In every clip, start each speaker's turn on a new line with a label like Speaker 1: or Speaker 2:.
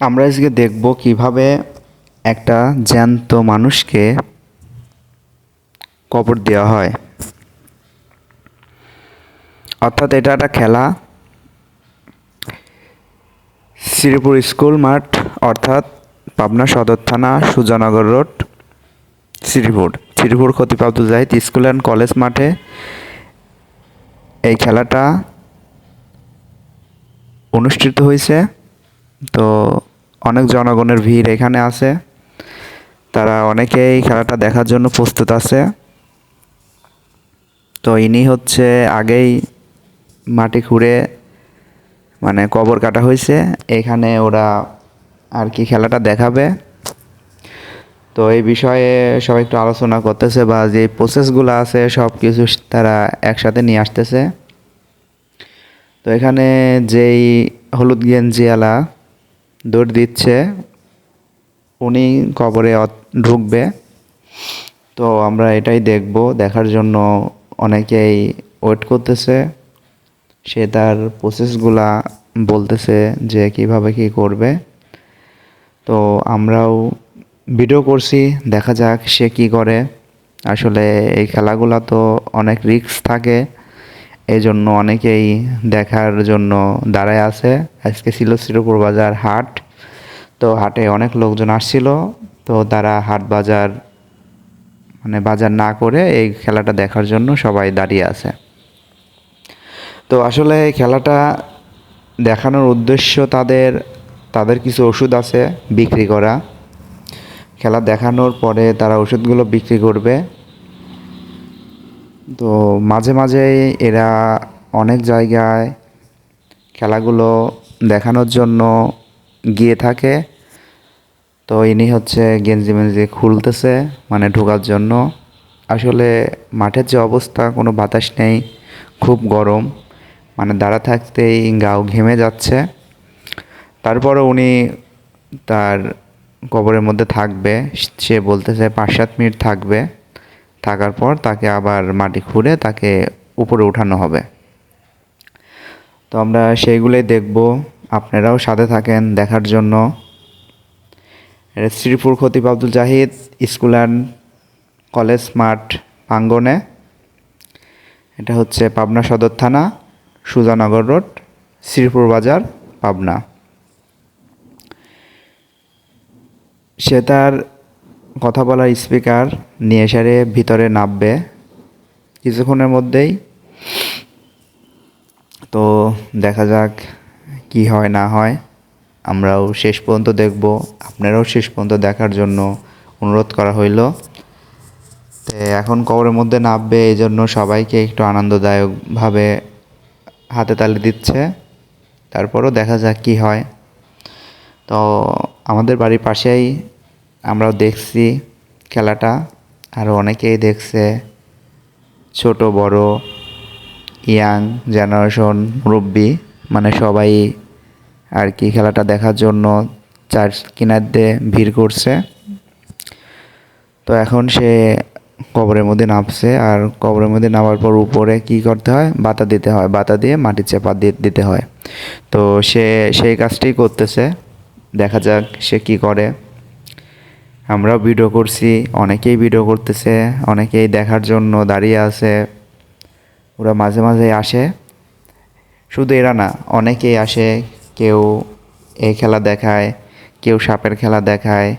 Speaker 1: আমরা আজকে দেখব কীভাবে একটা জ্যান্ত মানুষকে কবর দেওয়া হয়। অর্থাৎ এটা একটা খেলা। শ্রীপুর স্কুল মাঠ, অর্থাৎ পাবনা সদর থানা, সুজানগর রোড, শ্রীপুর। শ্রীপুর খতিপ্রাপ্ত জাহিদ স্কুল অ্যান্ড কলেজ মাঠে এই খেলাটা অনুষ্ঠিত হয়েছে। তো অনেক জনগণের ভিড় এখানে আছে। তারা অনেকেই খেলাটা দেখার জন্য প্রস্তুত আছে। তো ইনি হচ্ছে আগেই মাটি খুঁড়ে মানে কবর কাটা হয়েছে। এখানে ওরা আর কি খেলাটা দেখাবে। তো এই বিষয়ে সবাই একটু আলোচনা করতেছে বা যে প্রসেসগুলো আছে সব কিছু তারা একসাথে নিয়ে আসতেছে। তো এখানে যেই হলুদ গেঞ্জিওয়ালা দৌড় দিচ্ছে, উনি কবরে ঢুকবে। তো আমরা এটাই দেখব, দেখার জন্য অনেকেই ওয়েট করতেছে। সে তার প্রসেসগুলা বলতেছে যে কীভাবে কি করবে। তো আমরাও ভিডিও করছি, দেখা যাক সে কি করে। আসলে এই খেলাগুলা তো অনেক রিস্ক থাকে। এই জন্য অনেকেই দেখার জন্য দাঁড়ায় আছে। আজকে ছিল শ্রীপুর বাজার হাট। তো হাটে অনেক লোকজন আসছিল। তো তারা হাট বাজার মানে বাজার না করে এই খেলাটা দেখার জন্য সবাই দাঁড়িয়ে আছে। তো আসলে এই খেলাটা দেখানোর উদ্দেশ্য তাদের তাদের কিছু ওষুধ আছে বিক্রি করা। খেলা দেখানোর পরে তারা ওষুধগুলো বিক্রি করবে। তো মাঝে মাঝে এরা অনেক জায়গায় খেলাগুলো দেখানোর জন্য গিয়ে থাকে। তো ইনি হচ্ছে গেঞ্জি মেঞ্জি খুলতেছে মানে ঢোকার জন্য। আসলে মাঠের যে অবস্থা, কোনো বাতাস নেই, খুব গরম। মানে দাঁড়া থাকতেই গাও ঘেমে যাচ্ছে। তারপরে উনি তার কবরের মধ্যে থাকবে। সে বলতেছে পাঁচ সাত মিনিট থাকবে। থাকার পর তাকে আবার মাটি খুঁড়ে তাকে উপরে উঠানো হবে। তো আমরা সেইগুলোই দেখব। আপনারাও সাথে থাকেন দেখার জন্য। Sreepur Khatib Abdul Zahid school and college মাঠ প্রাঙ্গনে এটা হচ্ছে পাবনা সদর থানা, সুজানগর রোড, শ্রীপুর বাজার, পাবনা। সে তার কথা বলার স্পিকার নিয়ে সারে ভিতরে নামবে। কিছুক্ষণের মধ্যেই। তো দেখা যাক কি হয়, না হয়। আমরাও শেষ পর্যন্ত দেখব। আপনারাও শেষ পর্যন্ত দেখার জন্য অনুরোধ করা হইল। তো এখন কবরের মধ্যে নামবে এই জন্য সবাইকে একটু আনন্দদায়কভাবে হাতে তালি দিচ্ছে। তারপরও দেখা যাক কি হয়। তো আমাদের বাড়ির পাশেই আমরাও দেখছি খেলাটা আরও অনেকেই দেখছে। ছোট, বড়, ইয়াং জেনারেশন মুরব্বী মানে সবাই আর কি খেলাটা দেখার জন্য চার কিনার দিয়ে ভিড় করছে। তো এখন সে কবরের মধ্যে নামছে আর কবরের মধ্যে নামার পর উপরে কি করতে হয়? বাতা দিতে হয়, বাতা দিয়ে মাটির চাপা দিয়ে দিতে হয়। তো সে সেই কাজটাই করতেছে, দেখা যাক সে কি করে। আমরাও ভিডিও করছি, অনেকেই ভিডিও করতেছে, অনেকেই দেখার জন্য দাঁড়িয়ে আছে। ওরা মাঝে মাঝে আসে। শুধু এরা না, অনেকেই আসে, কেউ এই খেলা দেখায়, কেউ সাপের খেলা দেখায়,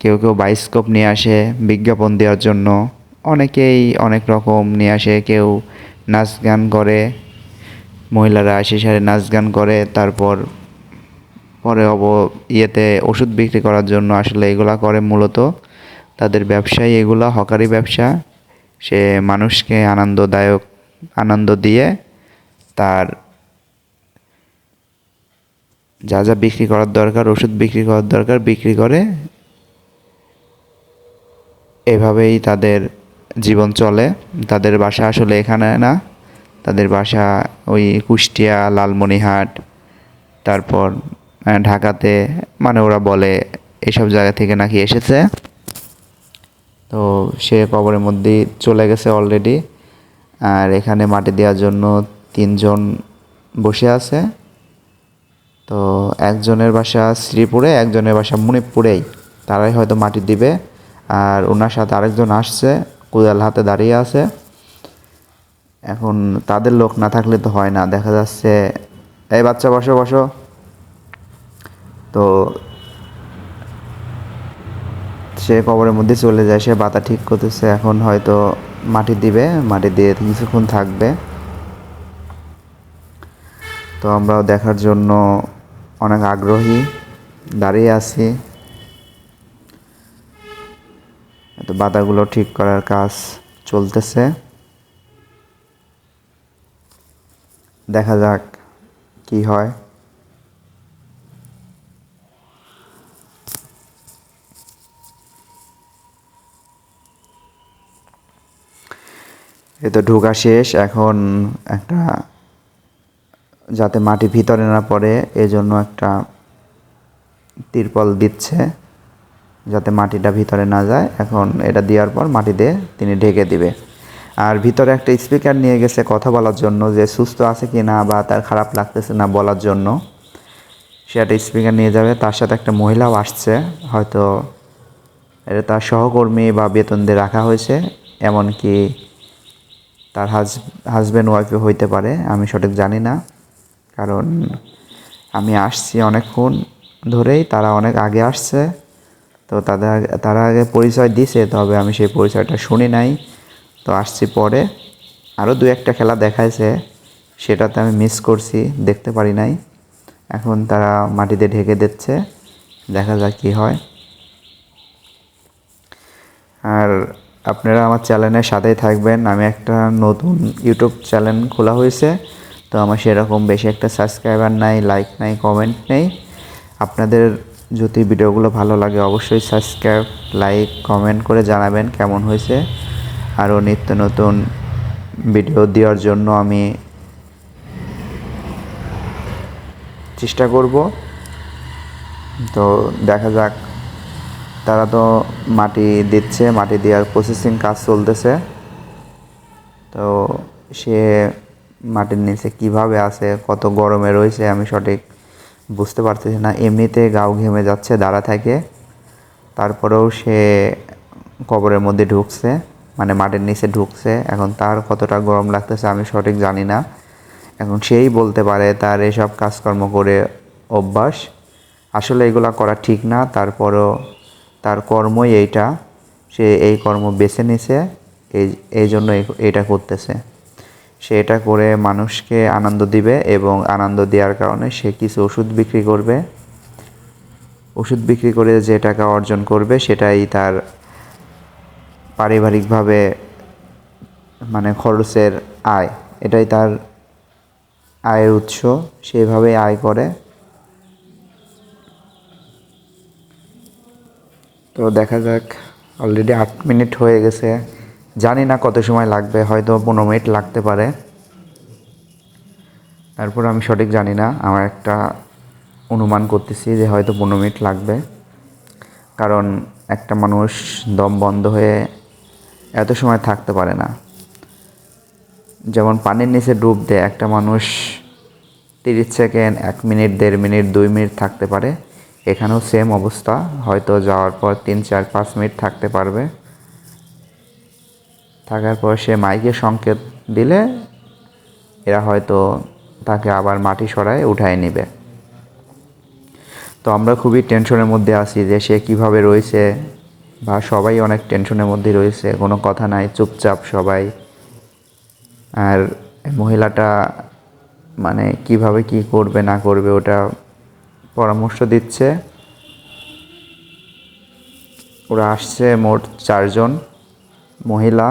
Speaker 1: কেউ কেউ বাইস্কোপ নিয়ে আসে বিজ্ঞাপন দেওয়ার জন্য। অনেকেই অনেক রকম নিয়ে আসে, কেউ নাচ গান করে, মহিলারা আসে সারে নাচ গান করে, তারপর পরে অব ইয়েতে ওষুধ বিক্রি করার জন্য আসলে এগুলা করে মূলত। তাদের ব্যবসায়ী এগুলা, হকারি ব্যবসা। সে মানুষকে আনন্দদায়ক, আনন্দ দিয়ে তার যা যা বিক্রি করার দরকার, ওষুধ বিক্রি করার দরকার, বিক্রি করে এভাবেই তাদের জীবন চলে। তাদের বাসা আসলে এখানে না। তাদের বাসা ওই কুষ্টিয়া লালমনিহাট তারপর ঢাকাতে মানে ওরা বলে এসব জায়গা থেকে নাকি এসেছে। তো সে কবরের মধ্যেই চলে গেছে অলরেডি আর এখানে মাটি দেওয়ার জন্য তিনজন বসে আছে। তো একজনের বাসা শ্রীপুরে, একজনের বাসা মণিপুরেই। তারাই হয়তো মাটি দিবে। আর ওনার সাথে আরেকজন আসছে, কোদাল হাতে দাঁড়িয়ে আছে। এখন তাদের লোক না থাকলে তো হয় না। দেখা যাচ্ছে, এই বাচ্চা বসো বসো। তো সে কবরের মধ্যে চলে যায়, সে বাতা ঠিক করতেছে, এখন হয়তো মাটি দিবে, মাটি দিয়ে কিছুক্ষণ থাকবে। তো আমরাও দেখার জন্য অনেক আগ্রহী দাঁড়িয়ে আছি। তো বাতাগুলো ঠিক করার কাজ চলতেছে। দেখা যাক কি হয়। এই তো ঢোকা শেষ, এখন একটা যাতে মাটি ভিতরে না পড়ে, এজন্য একটা তিরপল দিচ্ছে, যাতে মাটিটা ভিতরে না যায়। এখন এটা দেওয়ার পর মাটি দিয়ে তিনি ঢেকে দিবে। আর ভিতরে একটা স্পিকার নিয়ে গেছে কথা বলার জন্য, যে সুস্থ আছে কি না বা তার খারাপ লাগতেছে না বলার জন্য। সে একটা স্পিকার নিয়ে যাবে, তার সাথে একটা মহিলাও আসছে, হয়তো এটা তার সহকর্মী বা বেতন দিয়ে রাখা হয়েছে, এমনকি তার হাজ হাজব্যান্ড ওয়াইফও হইতে পারে, আমি সঠিক জানি না। কারণ আমি আসছি অনেকক্ষণ ধরেই, তারা অনেক আগে আসছে, তো তাদের তারা আগে পরিচয় দিছে, তবে আমি সেই পরিচয়টা শুনি নাই। তো আসছি পরে আরও দু একটা খেলা দেখাইছে, সেটাতে আমি মিস করছি, দেখতে পারি নাই। এখন তারা মাটিতে ঢেকে দিচ্ছে, দেখা যাক কী হয়। আর আপনারা আমার চ্যানেলের সাথেই থাকবেন। আমি একটা নতুন ইউটিউব চ্যানেল খোলা হয়েছে, তো আমার সেরকম বেশি একটা সাবস্ক্রাইবার নাই লাইক নাই কমেন্ট নেই। আপনাদের যদি ভিডিওগুলো ভালো লাগে অবশ্যই সাবস্ক্রাইব লাইক কমেন্ট করে জানাবেন কেমন হয়েছে। আরও নিত্য নতুন ভিডিও দেওয়ার জন্য আমি চেষ্টা করব। তো দেখা যাক তারা তো মাটি দিচ্ছে, মাটি দেওয়ার প্রসেসিং কাজ চলতেছে। তো সে মাটির নিচে কীভাবে আছে, কত গরমে রয়েছে, আমি সঠিক বুঝতে পারতেছি না। এমনিতে গাও ঘেমে যাচ্ছে, দাঁড়া থাকে। তারপরেও সে কবরের মধ্যে ঢুকছে মানে মাটির নিচে ঢুকছে। এখন তার কতটা গরম লাগতেছে আমি সঠিক জানি না। এখন সেই বলতে পারে তার এসব কাজকর্ম করে অভ্যাস। আসলে এগুলা করা ঠিক না, তারপরও তার কর্মই এইটা। সে এই কর্ম বেছে নিছে, এই এই জন্য এটা করতেছে। সে এটা করে মানুষকে আনন্দ দিবে এবং আনন্দ দেওয়ার কারণে সে কিছু ওষুধ বিক্রি করবে। ওষুধ বিক্রি করে যে টাকা অর্জন করবে, সেটাই তার পারিবারিকভাবে মানে খরচের আয়। এটাই তার আয়ের উৎস। সেইভাবেই আয় করে। তো দেখা যাক অলরেডি আট মিনিট হয়ে গেছে। জানি না কত সময় লাগবে, হয়তো পনেরো মিনিট লাগতে পারে। তারপর আমি সঠিক জানি না, আমার একটা অনুমান করতেছি যে হয়তো পনেরো মিনিট লাগবে। কারণ একটা মানুষ দম বন্ধ হয়ে এত সময় থাকতে পারে না। যেমন পানির নিচে ডুব দেয় একটা মানুষ তিরিশ সেকেন্ড এক মিনিট দেড় মিনিট দুই মিনিট থাকতে পারে। এখানেও সেম অবস্থা। হয়তো যাওয়ার পর তিন, চার, পাঁচ মিনিট থাকতে পারবে। থাকার পর সে মাইকে সংকেত দিলে এরা হয়তো তাকে আবার মাটি সরায় উঠায় নেবে। তো আমরা খুবই টেনশনের মধ্যে আছি যে সে কীভাবে রয়েছে বা সবাই অনেক টেনশনের মধ্যে রয়েছে, কোনো কথা নাই, চুপচাপ সবাই। আর মহিলাটা মানে কীভাবে কি করবে, না করবে, ওটা পরামর্শ দিচ্ছে। ওরা আসছে মোট চারজন মহিলা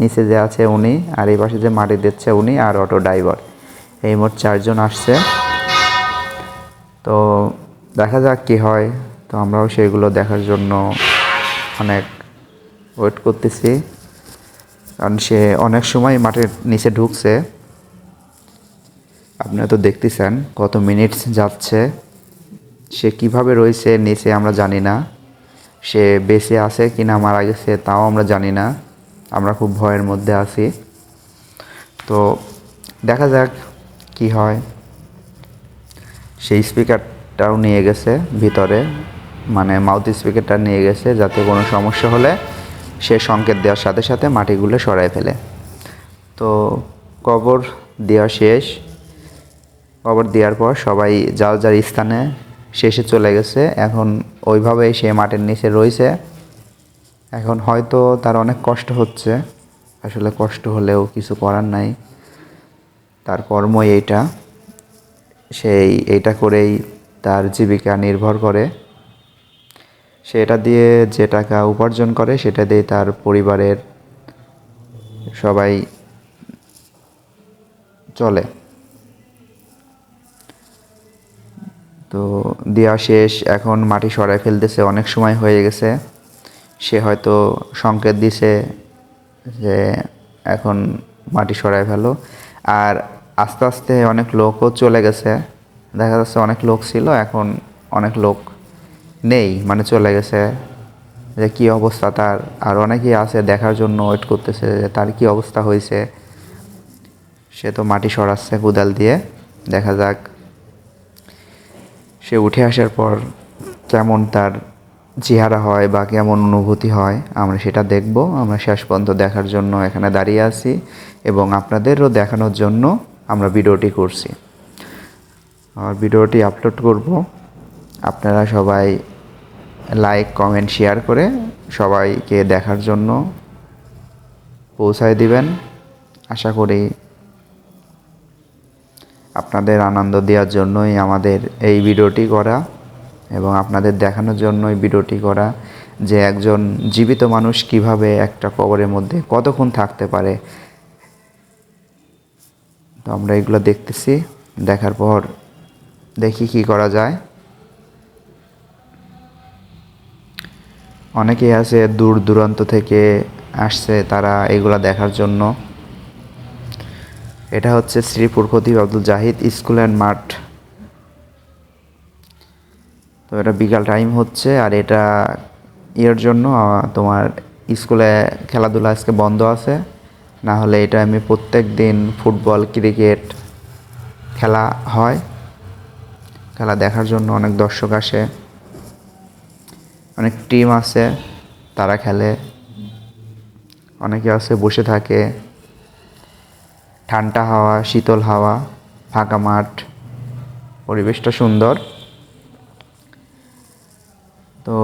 Speaker 1: নিচে যে আছে উনি, আর এই পাশে যে মাটি দিচ্ছে উনি আর অটো ড্রাইভার। এই মোট চারজন আসছে। তো দেখা যাক কী হয়। তো আমরাও সেগুলো দেখার জন্য অনেক ওয়েট করতেছি। কারণ সে অনেক সময় মাটির নিচে ঢুকছে। আপনারা তো দেখতেছেন কত মিনিট যাচ্ছে। সে কীভাবে রয়েছে নিচে আমরা জানি না। সে বেঁচে আছে কি না মারা গেছে তাও আমরা জানি না। আমরা খুব ভয়ের মধ্যে আছি। তো দেখা যাক কি হয়। সেই স্পিকারটাও নিয়ে গেছে ভিতরে। মানে মাউথ স্পিকারটা নিয়ে গেছে যাতে কোনো সমস্যা হলে সে সংকেত দেওয়ার সাথে সাথে মাটিগুলো সরায় ফেলে। তো কবর দেওয়া শেষ। কবর দেওয়ার পর সবাই যার যার স্থানে শেষে চলে গেছে। এখন ওইভাবেই সে মাটির নিচে রয়েছে। এখন হয়তো তার অনেক কষ্ট হচ্ছে। আসলে কষ্ট হলেও কিছু করার নাই। তার কর্মই এইটা। সেই এইটা করেই তার জীবিকা নির্ভর করে। সে এটা দিয়ে যে টাকা উপার্জন করে, সেটা দিয়ে তার পরিবারের সবাই চলে। তো দেওয়া শেষ। এখন মাটি সরাই ফেলতেছে, অনেক সময় হয়ে গেছে। সে হয়তো সংকেত দিছে যে এখন মাটি সরাই ফেলো। আর আস্তে আস্তে অনেক লোকও চলে গেছে। দেখা যাচ্ছে অনেক লোক ছিল, এখন অনেক লোক নেই মানে চলে গেছে। যে কী অবস্থা তার? আর অনেকেই আছে দেখার জন্য ওয়েট করতেছে যে তার কী অবস্থা হয়েছে। সে তো মাটি সরাচ্ছে কোদাল দিয়ে। দেখা যাক সে উঠে আসার পর কেমন তার চেহারা হয় বা কেমন অনুভূতি হয়, আমরা সেটা দেখব। আমরা শেষ পর্যন্ত দেখার জন্য এখানে দাঁড়িয়ে আছি এবং আপনাদেরও দেখানোর জন্য আমরা ভিডিওটি করছি। আর ভিডিওটি আপলোড করব। আপনারা সবাই লাইক, কমেন্ট, শেয়ার করে সবাইকে দেখার জন্য পৌঁছায় দিবেন। আশা করি আপনাদের আনন্দ দেওয়ার জন্যই আমাদের এই ভিডিওটি করা এবং আপনাদের দেখানোর জন্যই ভিডিওটি করা যে একজন জীবিত মানুষ কীভাবে একটা কবরের মধ্যে কতক্ষণ থাকতে পারে। তো আমরা এগুলো দেখতেছি, দেখার পর দেখি কি করা যায়। অনেকেই আছে দূর দূরান্ত থেকে আসছে তারা এগুলা দেখার জন্য। এটা হচ্ছে শ্রীপুর খতিব আব্দুল জাহিদ স্কুল অ্যান্ড মাঠ। তো এটা বিকাল টাইম হচ্ছে, আর এটা ইয়ের জন্য তোমার স্কুলে খেলাধুলা আজকে বন্ধ আছে। না হলে এটা আমি প্রত্যেক দিন ফুটবল, ক্রিকেট খেলা হয়। খেলা দেখার জন্য অনেক দর্শক আসে। অনেক টিম আছে, তারা খেলে। অনেকে আছে, বসে থাকে। ঠান্ডা হাওয়া, শীতল হাওয়া, ফাঁকা মাঠ, পরিবেশটা সুন্দর। তো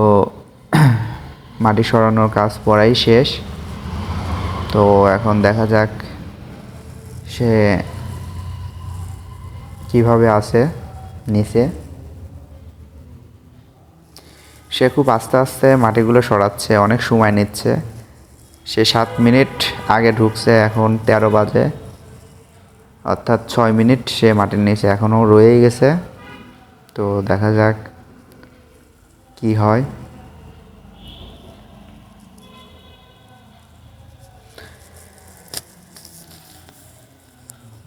Speaker 1: মাটি সরানোর কাজ পড়াই শেষ। তো এখন দেখা যাক সে কীভাবে আছে নিচে। সে খুব আস্তে আস্তে মাটিগুলো সরাচ্ছে, অনেক সময় নিচ্ছে। সে সাত মিনিট আগে ঢুকছে, এখন তেরো বাজে। অর্থাৎ ছয় মিনিট সে মাটির নিচে এখনও রয়েই গেছে। তো দেখা যাক কি হয়।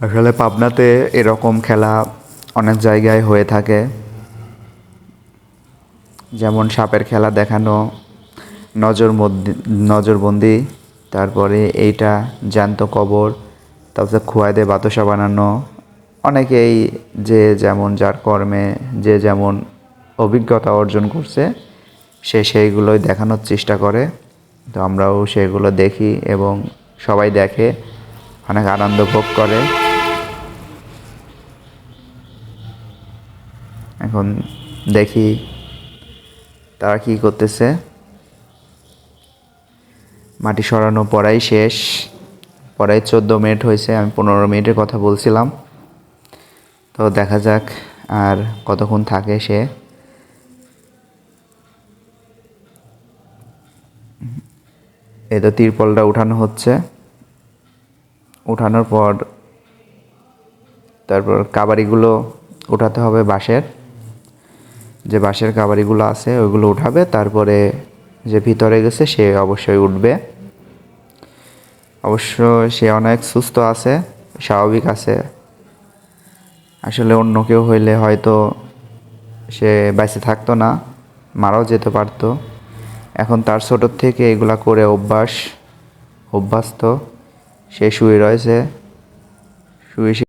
Speaker 1: আসলে পাবনাতে এরকম খেলা অনেক জায়গায় হয়ে থাকে। যেমন সাপের খেলা দেখানো নজর নজরবন্দি, তারপরে এইটা জ্যান্ত কবর তারপরে খোয়াইদে বাতাসা বানানো, অনেকেই যে যেমন যার কর্মে, যে যেমন অভিজ্ঞতা অর্জন করছে, সে সেইগুলোই দেখানোর চেষ্টা করে। তো আমরাও সেগুলো দেখি এবং সবাই দেখে, অনেক আনন্দ ভোগ করে। এখন দেখি তারা কি করতেছে। মাটি সরানো পড়াই শেষ। পড়াই চোদ্দ মিনিট হয়েছে, আমি পনেরো মিনিটের কথা বলছিলাম। তো দেখা যাক আর কতক্ষণ থাকে সে। এই তো তিরপলটা উঠানো হচ্ছে। উঠানোর পর তারপর কাবারিগুলো উঠাতে হবে বাঁশের। যে বাঁশের কাবারিগুলো আছে, ওইগুলো উঠাবে, তারপরে যে ভিতরে গেছে, সে অবশ্যই উঠবে। অবশ্য সে অনেক সুস্থ আছে, স্বাভাবিক আছে। আসলে অন্য কেউ হইলে হয়তো সে বেঁচে থাকতো না, মারাও যেতে পারতো। এখন তার ছোটোর থেকে এগুলা করে অভ্যাস, অভ্যস্ত। সে শুয়ে রয়েছে, শুয়ে